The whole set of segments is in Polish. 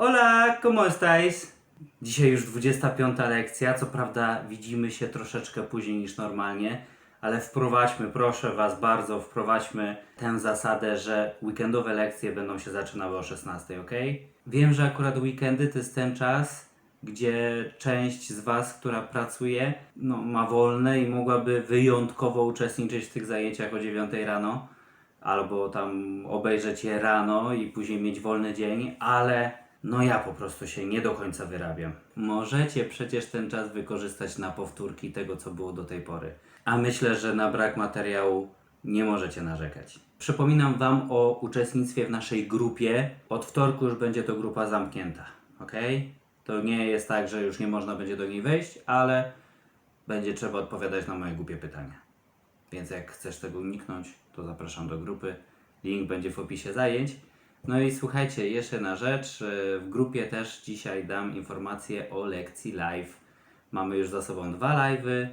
Hola, ¿cómo estáis? Dzisiaj już 25 lekcja, co prawda widzimy się troszeczkę później niż normalnie, ale wprowadźmy, proszę Was bardzo, wprowadźmy tę zasadę, że weekendowe lekcje będą się zaczynały o 16, ok? Wiem, że akurat weekendy to jest ten czas, gdzie część z Was, która pracuje, no, ma wolne i mogłaby wyjątkowo uczestniczyć w tych zajęciach o 9 rano, albo tam obejrzeć je rano i później mieć wolny dzień, ale no ja po prostu się nie do końca wyrabiam. Możecie przecież ten czas wykorzystać na powtórki tego, co było do tej pory. A myślę, że na brak materiału nie możecie narzekać. Przypominam Wam o uczestnictwie w naszej grupie. Od wtorku już będzie to grupa zamknięta, ok? To nie jest tak, że już nie można będzie do niej wejść, ale będzie trzeba odpowiadać na moje głupie pytania. Więc jak chcesz tego uniknąć, to zapraszam do grupy. Link będzie w opisie zajęć. No i słuchajcie, jeszcze jedna rzecz. e, W grupie też dzisiaj dam informację o lekcji live. Mamy już za sobą dwa live'y.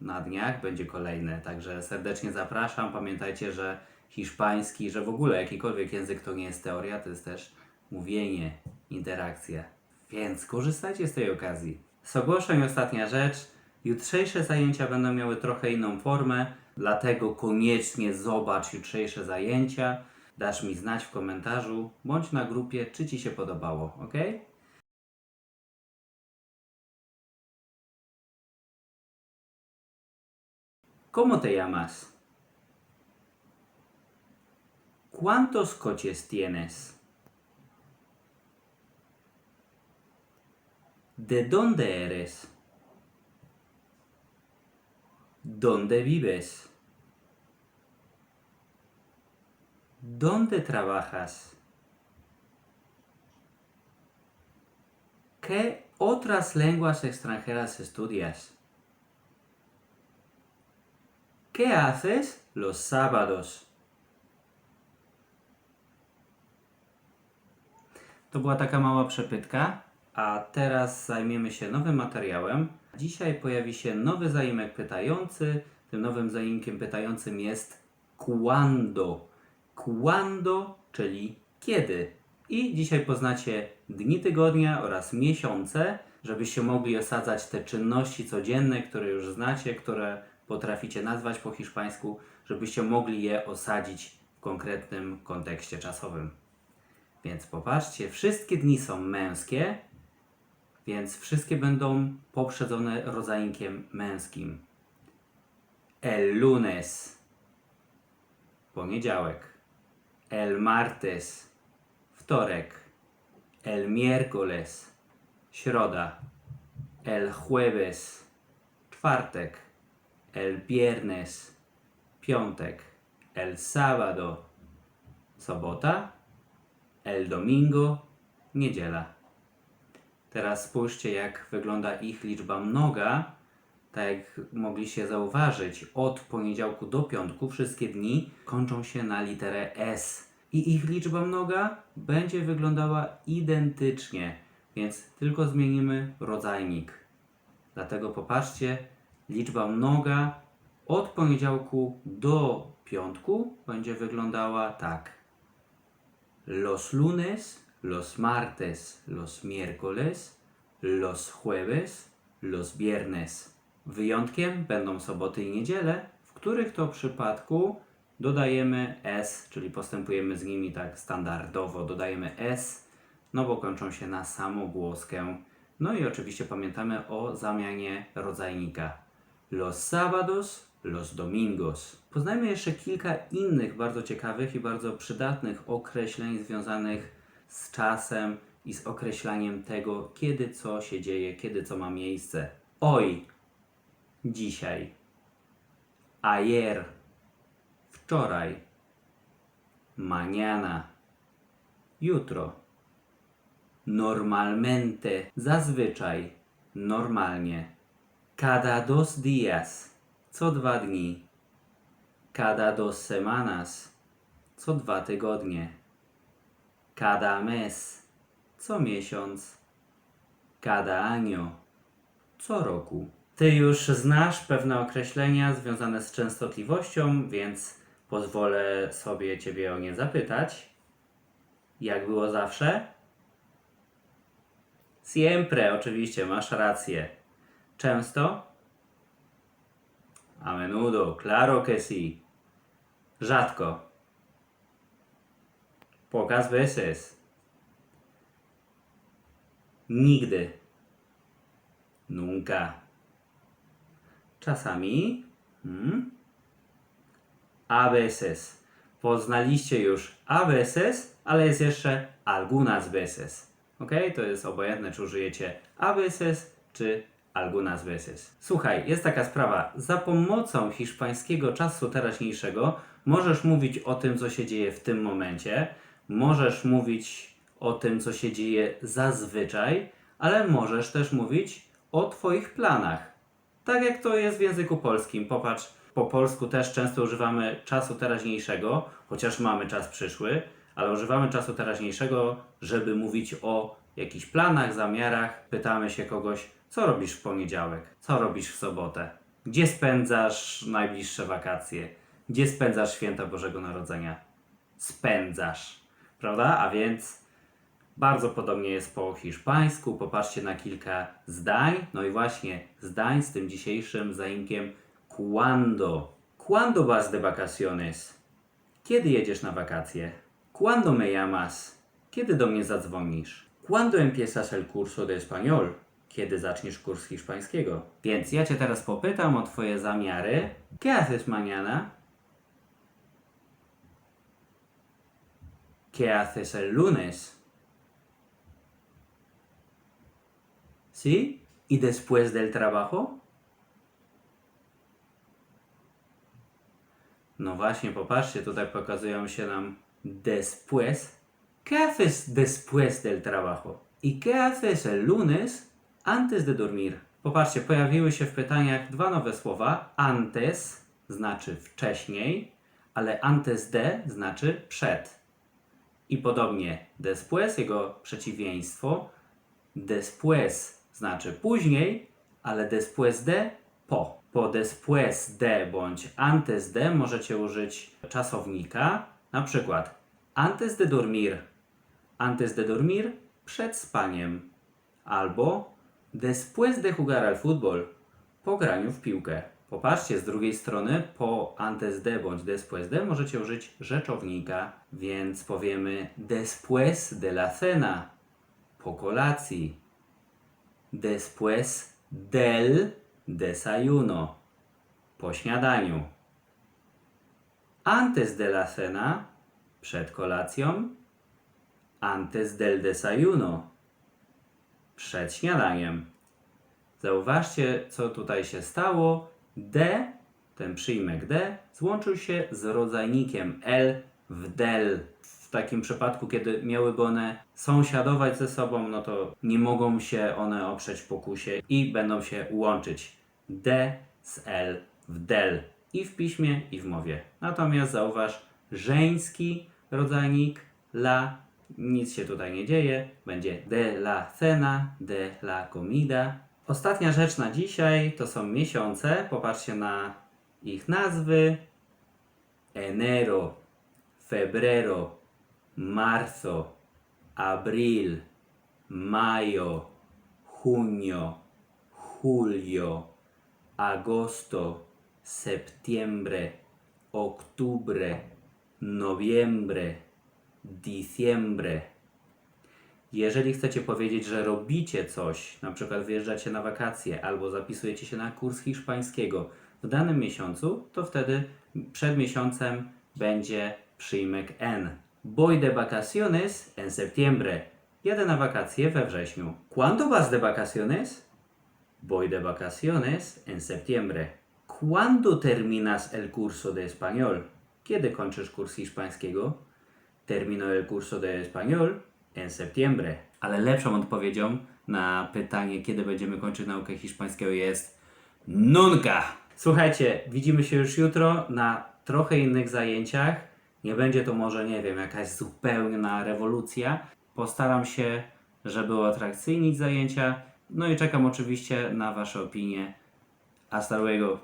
Na dniach będzie kolejny, także serdecznie zapraszam. Pamiętajcie, że hiszpański, że w ogóle jakikolwiek język to nie jest teoria, to jest też mówienie, interakcja. Więc korzystajcie z tej okazji. Z ogłoszeń ostatnia rzecz. Jutrzejsze zajęcia będą miały trochę inną formę, dlatego koniecznie zobacz jutrzejsze zajęcia. Dasz mi znać w komentarzu bądź na grupie, czy Ci się podobało, ok? ¿Cómo te llamas? ¿Cuántos coches tienes? ¿De dónde eres? ¿Dónde vives? ¿Dónde trabajas? ¿Qué otras lenguas extranjeras estudias? ¿Qué haces los sábados? To była taka mała przepytka, a teraz zajmiemy się nowym materiałem. Dzisiaj pojawi się nowy zaimek pytający. Tym nowym zaimkiem pytającym jest cuando. Cuando, czyli kiedy. I dzisiaj poznacie dni tygodnia oraz miesiące, żebyście mogli osadzać te czynności codzienne, które już znacie, które potraficie nazwać po hiszpańsku, żebyście mogli je osadzić w konkretnym kontekście czasowym. Więc popatrzcie, wszystkie dni są męskie, więc wszystkie będą poprzedzone rodzajnikiem męskim. El lunes, poniedziałek. El martes, wtorek. El miércoles, środa. El jueves, czwartek. El viernes, piątek. El sábado, sobota. El domingo, niedziela. Teraz spójrzcie, jak wygląda ich liczba mnoga. Tak jak mogliście zauważyć, od poniedziałku do piątku wszystkie dni kończą się na literę S. I ich liczba mnoga będzie wyglądała identycznie, więc tylko zmienimy rodzajnik. Dlatego popatrzcie, liczba mnoga od poniedziałku do piątku będzie wyglądała tak. Los lunes, los martes, los miércoles, los jueves, los viernes. Wyjątkiem będą soboty i niedziele, w których to przypadku dodajemy s, czyli postępujemy z nimi tak standardowo, dodajemy s, no bo kończą się na samogłoskę. No i oczywiście pamiętamy o zamianie rodzajnika. Los sábados, los domingos. Poznajmy jeszcze kilka innych bardzo ciekawych i bardzo przydatnych określeń związanych z czasem i z określaniem tego, kiedy co się dzieje, kiedy co ma miejsce. Hoy, dzisiaj. Ayer, wczoraj. Mañana, jutro. Normalmente, zazwyczaj, normalnie. Cada dos días, co dwa dni. Cada dos semanas, co dwa tygodnie. Cada mes, co miesiąc. Cada año, co roku. Ty już znasz pewne określenia związane z częstotliwością, więc pozwolę sobie Ciebie o nie zapytać. Jak było zawsze? Siempre, oczywiście, masz rację. Często? A menudo, claro que sí. Rzadko. Pocas veces. Nigdy. Nunca. Czasami. Hmm? A veces. Poznaliście już a veces, ale jest jeszcze algunas veces. Ok? To jest obojętne, czy użyjecie a veces, czy algunas veces. Słuchaj, jest taka sprawa. Za pomocą hiszpańskiego czasu teraźniejszego możesz mówić o tym, co się dzieje w tym momencie. Możesz mówić o tym, co się dzieje zazwyczaj, ale możesz też mówić o Twoich planach. Tak jak to jest w języku polskim. Popatrz, po polsku też często używamy czasu teraźniejszego, chociaż mamy czas przyszły, ale używamy czasu teraźniejszego, żeby mówić o jakichś planach, zamiarach. Pytamy się kogoś, co robisz w poniedziałek, co robisz w sobotę, gdzie spędzasz najbliższe wakacje, gdzie spędzasz święta Bożego Narodzenia. Spędzasz, prawda? A więc bardzo podobnie jest po hiszpańsku. Popatrzcie na kilka zdań. No i właśnie zdań z tym dzisiejszym zaimkiem cuando. Cuando vas de vacaciones? Kiedy jedziesz na wakacje? Cuando me llamas? Kiedy do mnie zadzwonisz? Cuando empiezas el curso de español? Kiedy zaczniesz kurs hiszpańskiego? Więc ja Cię teraz popytam o Twoje zamiary. ¿Qué haces mañana? ¿Qué haces el lunes? ¿Sí? ¿Y después del trabajo? No właśnie, popatrzcie, tutaj pokazują się nam después. ¿Qué haces después del trabajo? ¿Y qué haces el lunes antes de dormir? Popatrzcie, pojawiły się w pytaniach dwa nowe słowa. Antes znaczy wcześniej, ale antes de znaczy przed. I podobnie después, jego przeciwieństwo, después znaczy później, ale después de po. Po después de bądź antes de możecie użyć czasownika, na przykład antes de dormir. Antes de dormir przed spaniem. Albo después de jugar al fútbol po graniu w piłkę. Popatrzcie, z drugiej strony po antes de bądź después de możecie użyć rzeczownika, więc powiemy después de la cena, po kolacji. Después del desayuno, po śniadaniu. Antes de la cena, przed kolacją. Antes del desayuno, przed śniadaniem. Zauważcie, co tutaj się stało. D, ten przyjmek D, złączył się z rodzajnikiem L w del. W takim przypadku, kiedy miałyby one sąsiadować ze sobą, no to nie mogą się one oprzeć pokusie i będą się łączyć. D z L w del. I w piśmie, i w mowie. Natomiast zauważ, żeński rodzajnik la, nic się tutaj nie dzieje, będzie de la cena, de la comida. Ostatnia rzecz na dzisiaj to są miesiące. Popatrzcie na ich nazwy. Enero, febrero, marzo, abril, mayo, junio, julio, agosto, septiembre, octubre, noviembre, diciembre. Jeżeli chcecie powiedzieć, że robicie coś, na przykład wyjeżdżacie na wakacje albo zapisujecie się na kurs hiszpańskiego w danym miesiącu, to wtedy przed miesiącem będzie przyjmek N. Voy de vacaciones en septiembre. Jadę na wakacje we wrześniu. ¿Cuándo vas de vacaciones? Voy de vacaciones en septiembre. ¿Cuándo terminas el curso de español? Kiedy kończysz kurs hiszpańskiego? Termino el curso de español en septiembre. Ale lepszą odpowiedzią na pytanie, kiedy będziemy kończyć naukę hiszpańskiego jest nunca. Słuchajcie, widzimy się już jutro na trochę innych zajęciach. Nie będzie to może, nie wiem, jakaś zupełna rewolucja. Postaram się, żeby uatrakcyjnić zajęcia. No i czekam oczywiście na Wasze opinie. Hasta luego.